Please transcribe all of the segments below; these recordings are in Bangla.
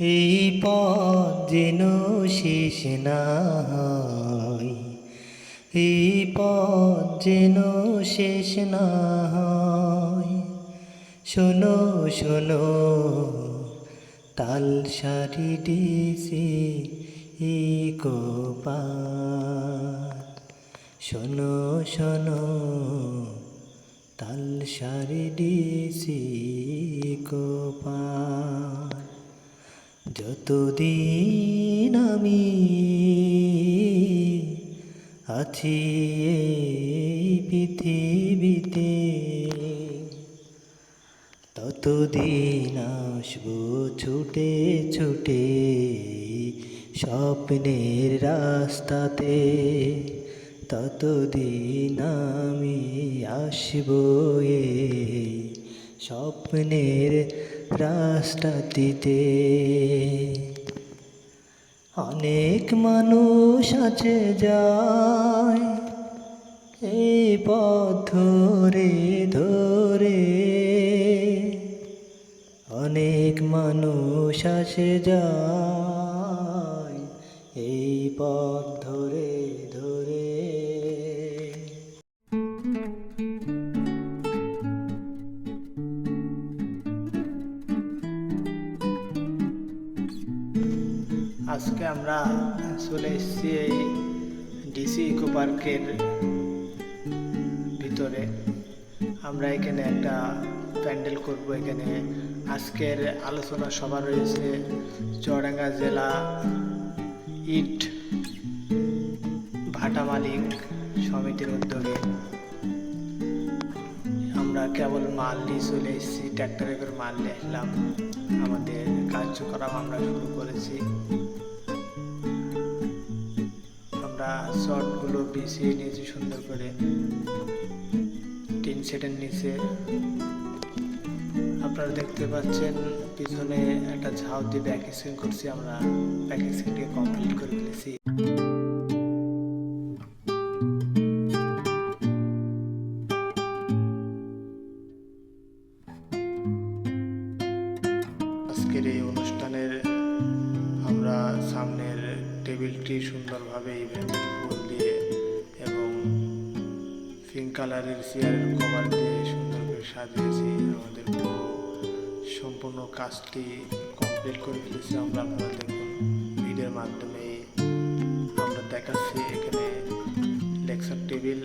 এই পথ যেন শেষ না হয়। এই পথ যেন শেষ না হয়। শোনো শোনো, তাল সারি এই কোপাত শোনো শোনো, তাল সারি ডিসি কোপাত যতদিন আমি আছি এই পৃথিবীতে, ততদিন আসব ছুটে ছুটে স্বপ্নের রাস্তাতে, ততদিন আমি আসব এই স্বপ্নের রাস্তাটিতে অনেক মানুষ আছে যায় এই পথ ধরে ধরে। অনেক মানুষ আসে যায় এই পথ আজকে আমরা চলে এসেছি এই ডিসি ইকো পার্কের ভিতরে। আমরা এখানে একটা প্যান্ডেল করব। এখানে আজকের আলোচনা সভা রয়েছে চুয়াডাঙ্গা জেলা ইট ভাটা মালিক সমিতির উদ্যোগে। আমরা কেবল মাল নিয়ে চলে এসেছি ট্র্যাক্টরে করে মাল নিয়ে আমাদের কার্যক্রম আমরা শুরু করেছি। শর্টগুলো বিছিয়ে নিয়েছি সুন্দর করে। তিন সেটের নিচে। আপনারা দেখতে পাচ্ছেন পিছনে একটা ঝাউ দিয়ে স্ক্রিন করছি আমরা। স্ক্রিনকে কমপ্লিট করে ফেলেছি। আজকের এই অনুষ্ঠানের আমরা সামনের টেবিলটি সুন্দরভাবে ইভেন্ট ফুল দিয়ে এবং পিঙ্ক কালারের চেয়ারের কভার দিয়ে সুন্দর করে সাজিয়েছি। আমাদের পুরো সম্পূর্ণ কাজটি কমপ্লিট করে ফেলেছি। আমরা আপনারা দেখুন, ভিডিওর মাধ্যমে আমরা দেখাচ্ছি এখানে লেকচার টেবিল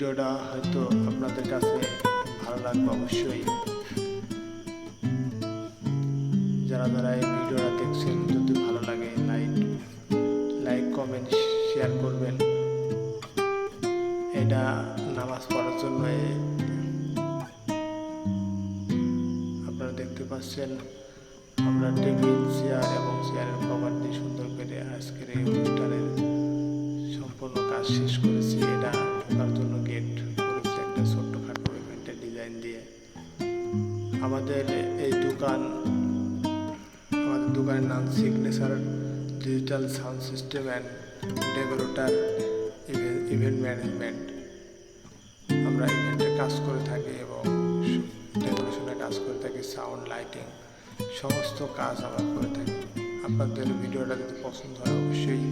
ভিডিওটা হয়তো আপনাদের কাছে ভালো লাগবে অবশ্যই। যারা যারা এই ভিডিওটা দেখছেন, যদি ভালো লাগে লাইক লাইক কমেন্ট শেয়ার করবেন। এটা নামাজ পড়ার জন্য আপনারা দেখতে পাচ্ছেন, আমরা টেবিল, চেয়ার এবং চেয়ারের কভার দিয়ে সুন্দর করে আজকের এই অনুষ্ঠানের সম্পূর্ণ কাজ শেষ করেছি। এটা আমাদের এই দোকান, আমাদের দোকানের নাম signature digital sound system and decorator event management আমরা ইভেন্টে কাজ করে থাকি এবং ডেকোরেশনের কাজ করে থাকি, সাউন্ড, লাইটিং, সমস্ত কাজ আমরা করে থাকি। আপনাদের ভিডিওটা যদি পছন্দ হয়, অবশ্যই